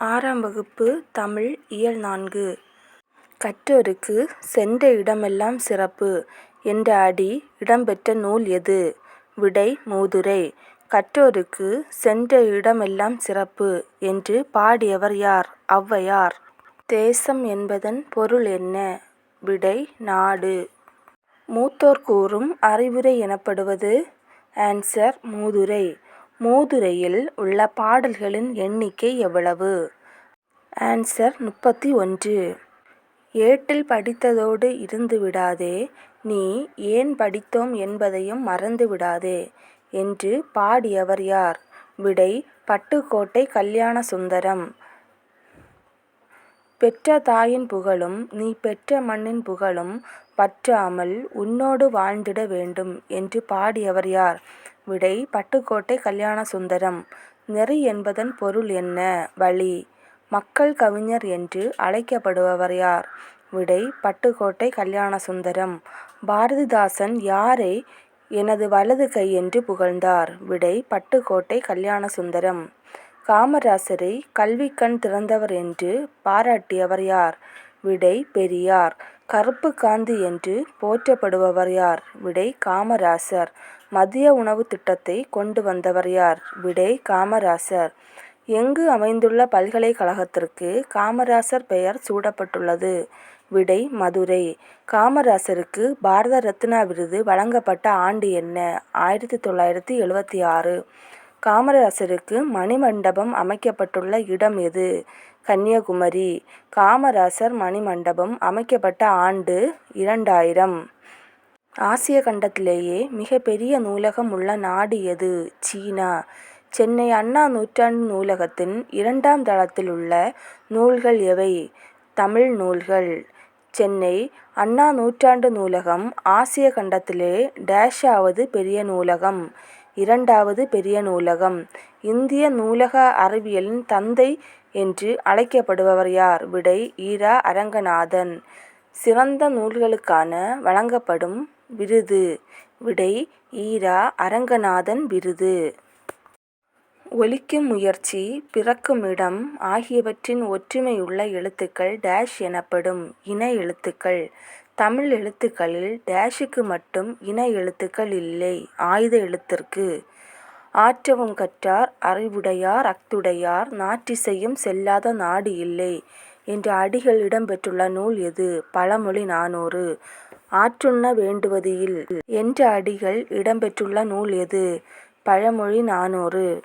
ஆறாம் வகுப்பு தமிழ் இயல் நான்கு கற்றோருக்கு சென்ற இடமெல்லாம் சிறப்பு என்ற அடி இடம்பெற்ற நூல் எது? விடை மூதுரை. கற்றோருக்கு சென்ற இடமெல்லாம் சிறப்பு என்று பாடியவர் யார்? ஔவையார். தேசம் என்பதன் பொருள் என்ன? விடை நாடு. மூத்தோர் கூறும் அறிவுரை எனப்படுவது? ஆன்சர் மூதுரை. மூதுரையில் உள்ள பாடல்களின் எண்ணிக்கை எவ்வளவு? ஆன்சர் முப்பத்தி ஒன்று. ஏட்டில் படித்ததோடு இருந்து விடாதே நீ ஏன் படித்தோம் என்பதையும் மறந்து விடாதே என்று பாடியவர் யார்? விடை பட்டுக்கோட்டை கல்யாண சுந்தரம் பெற்ற தாயின் புகழும் நீ பெற்ற மண்ணின் புகழும் பற்றாமல் உன்னோடு வாழ்ந்திட வேண்டும் என்று பாடியவர் யார்? விடை பட்டுக்கோட்டை கல்யாணசுந்தரம். நெறி என்பதன் பொருள் என்ன? வழி. மக்கள் கவிஞர் என்று அழைக்கப்படுபவர் யார்? விடை பட்டுக்கோட்டை கல்யாணசுந்தரம். பாரதிதாசன் யாரை எனது வலது கை என்று புகழ்ந்தார்? விடை பட்டுக்கோட்டை கல்யாணசுந்தரம். காமராசரை கல்விக்கண் திறந்தவர் என்று பாராட்டியவர் யார்? விடை பெரியார். கருப்பு காந்தி என்று போற்றப்படுபவர் யார்? விடை காமராசர். மதிய உணவு திட்டத்தை கொண்டு வந்தவர் யார்? விடை காமராசர். எங்கு அமைந்துள்ள பல்கலைக்கழகத்திற்கு காமராசர் பெயர் சூடப்பட்டுள்ளது விடை மதுரை. காமராசருக்கு பாரத ரத்னா விருது வழங்கப்பட்ட ஆண்டு என்ன? ஆயிரத்தி தொள்ளாயிரத்தி எழுபத்தி ஆறு. காமராசருக்கு மணிமண்டபம் அமைக்கப்பட்டுள்ள இடம் எது? கன்னியாகுமரி. காமராசர் மணிமண்டபம் அமைக்கப்பட்ட ஆண்டு இரண்டாயிரம். ஆசிய கண்டத்திலேயே மிகப்பெரிய நூலகம் உள்ள நாடு எது? சீனா. சென்னை அண்ணா நூற்றாண்டு நூலகத்தின் இரண்டாம் தளத்தில் உள்ள நூல்கள் எவை? தமிழ் நூல்கள். சென்னை அண்ணா நூற்றாண்டு நூலகம் ஆசிய கண்டத்திலே டேஷாவது பெரிய நூலகம்? இரண்டாவது பெரிய நூலகம். இந்திய நூலக அறிவியலின் தந்தை என்று அழைக்கப்படுபவர் யார்? விடை ஈரா அரங்கநாதன். சிறந்த நூல்களுக்கான வழங்கப்படும் விருது? விடை ஈரா அரங்கநாதன் விருது. ஒலிக்கும் முயற்சி பிறக்குமிடம் ஆகியவற்றின் ஒற்றுமையுள்ள எழுத்துக்கள் டேஷ் எனப்படும். இன எழுத்துக்கள். தமிழ் எழுத்துக்களில் டேஷுக்கு மட்டும் இன எழுத்துக்கள் இல்லை ஆய்த எழுத்திற்கு. ஆற்றவும் கற்றார் அறிவுடையார் அஃதுடையார் நாற்றிசையும் செல்லாத நாடு இல்லை என்ற அடிகள் இடம்பெற்றுள்ள நூல் எது? பழமொழி நானூறு. ஆற்றுண்ண வேண்டுவது இல் என்ற அடிகள் இடம்பெற்றுள்ள நூல் எது? பழமொழி நானூறு.